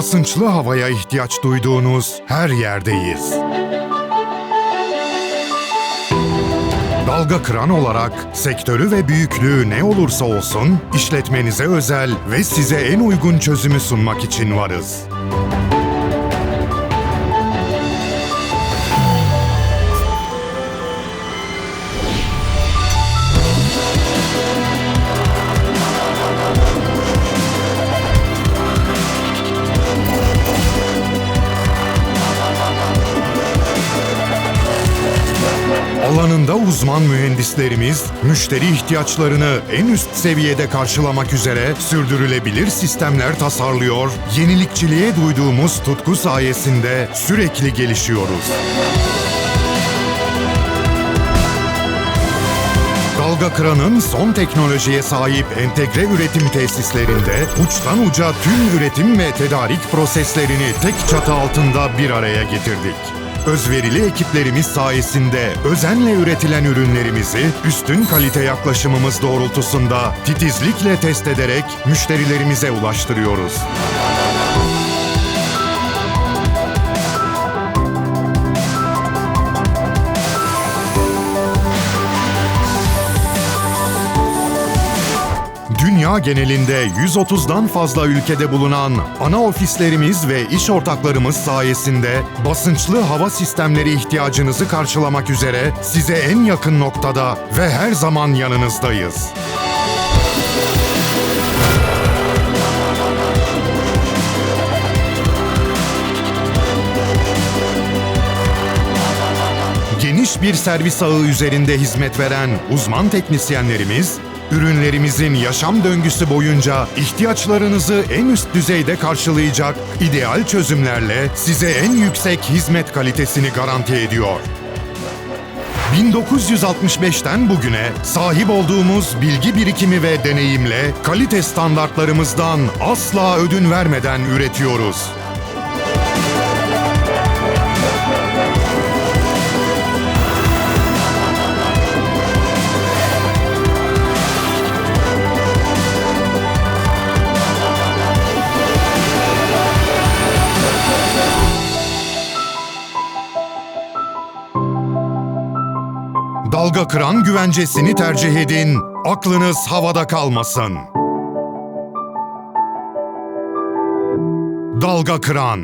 basınçlı havaya ihtiyaç duyduğunuz her yerdeyiz. Dalga kıran olarak sektörü ve büyüklüğü ne olursa olsun işletmenize özel ve size en uygun çözümü sunmak için varız. Alanında uzman mühendislerimiz, müşteri ihtiyaçlarını en üst seviyede karşılamak üzere sürdürülebilir sistemler tasarlıyor, yenilikçiliğe duyduğumuz tutku sayesinde sürekli gelişiyoruz. Dalga Kıran'ın son teknolojiye sahip entegre üretim tesislerinde uçtan uca tüm üretim ve tedarik proseslerini tek çatı altında bir araya getirdik. Özverili ekiplerimiz sayesinde özenle üretilen ürünlerimizi üstün kalite yaklaşımımız doğrultusunda titizlikle test ederek müşterilerimize ulaştırıyoruz. Dünya genelinde 130'dan fazla ülkede bulunan ana ofislerimiz ve iş ortaklarımız sayesinde basınçlı hava sistemleri ihtiyacınızı karşılamak üzere size en yakın noktada ve her zaman yanınızdayız. Geniş bir servis ağı üzerinde hizmet veren uzman teknisyenlerimiz, ürünlerimizin yaşam döngüsü boyunca ihtiyaçlarınızı en üst düzeyde karşılayacak ideal çözümlerle size en yüksek hizmet kalitesini garanti ediyor. 1965'ten bugüne sahip olduğumuz bilgi birikimi ve deneyimle kalite standartlarımızdan asla ödün vermeden üretiyoruz. Dalga kıran güvencesini tercih edin, aklınız havada kalmasın. Dalga kıran.